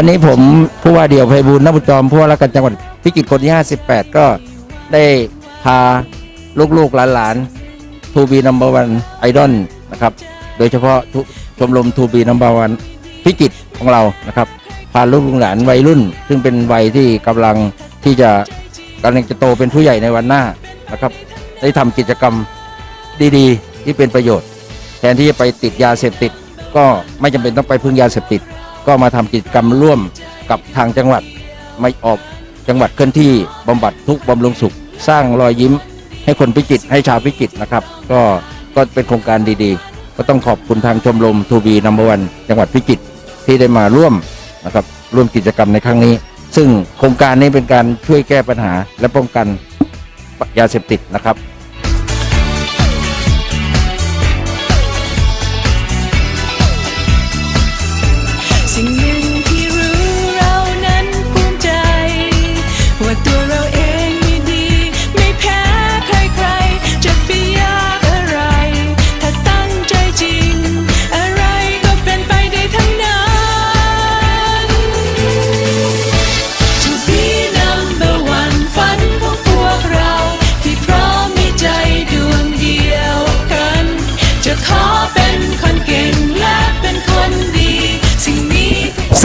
วันนี้ผมผู้ว่าเดี่ยวไพบูลนบุญจอมผู้ว่าราชการจังหวัดพิจิตรคนที่ 58 ก็ได้พาลูกๆหลานๆทูบีนัมเบอร์วันไอดอลนะครับ โดยเฉพาะชมรมทูบีนัมเบอร์วันพิจิตรของเรานะครับ พาลูกหลานวัยรุ่น ซึ่งเป็นวัยที่กำลังที่จะกำลังจะโตเป็นผู้ใหญ่ในวันหน้านะครับ ได้ทำกิจกรรมดีๆ ที่เป็นประโยชน์ แทนที่จะไปติดยาเสพติด ก็ไม่จำเป็นต้องไปพึ่งยาเสพติด ก็มาทำกิจกรรมร่วมกับทางจังหวัดไม่ออกจังหวัดเคลื่อนที่บำบัดทุกข์บำรุงสุข สร้างรอยยิ้มให้คนพิจิตรให้ชาวพิจิตรนะครับ ก็ก็เป็นโครงการดีๆ ก็ต้องขอบคุณทางชมรมทูบีนัมเบอร์วันจังหวัดพิจิตรที่ได้มาร่วมนะครับร่วมกิจกรรมในครั้งนี้ ซึ่งโครงการนี้เป็นการช่วยแก้ปัญหาและป้องกันยาเสพติดนะครับ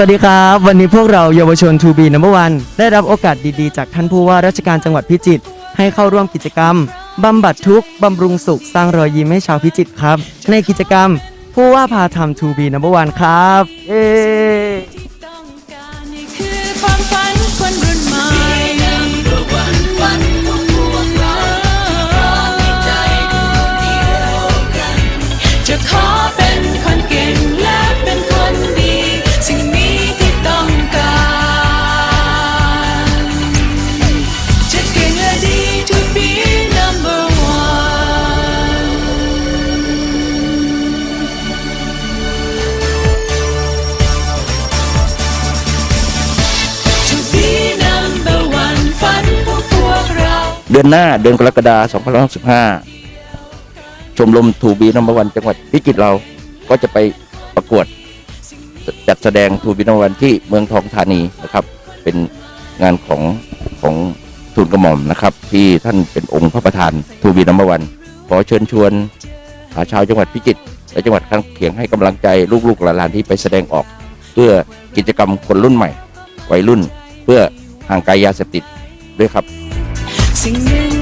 วัสดีครับ วันนี้พวกเราเยาวชน 2B Number One ได้รับโอกาสดีๆ จากท่านผู้ว่าราชการจังหวัดพิจิตรให้เข้าร่วมกิจกรรมบำบัดทุกข์บำรุงสุขสร้างรอยยิ้มให้ชาวพิจิตรครับ ในกิจกรรมผู้ว่าพาทำ 2B Number One ครับเอ เดือนหน้าเดือนกรกฎาคม2565 ชมรมทูบีนัมบวันจังหวัดพิจิตรเราก็จะไปประกวดจัดแสดงทูบีนัมบวันที่เมืองทองธานีนะครับ เป็นงานของของทูลกระหม่อมนะครับ ที่ท่านเป็นองค์พระประธานทูบีนัมบวันขอเชิญชวนาชาวจังหวัดพิจิตรและจังหวัดข้างเคียงให้กำลังใจลูกๆหลานๆที่ไปแสดงออก เพื่อกิจกรรมคนรุ่นใหม่วัยรุ่น เพื่อห่างไกลยาเสพติดด้วยครับ สิ่งหนึ่ง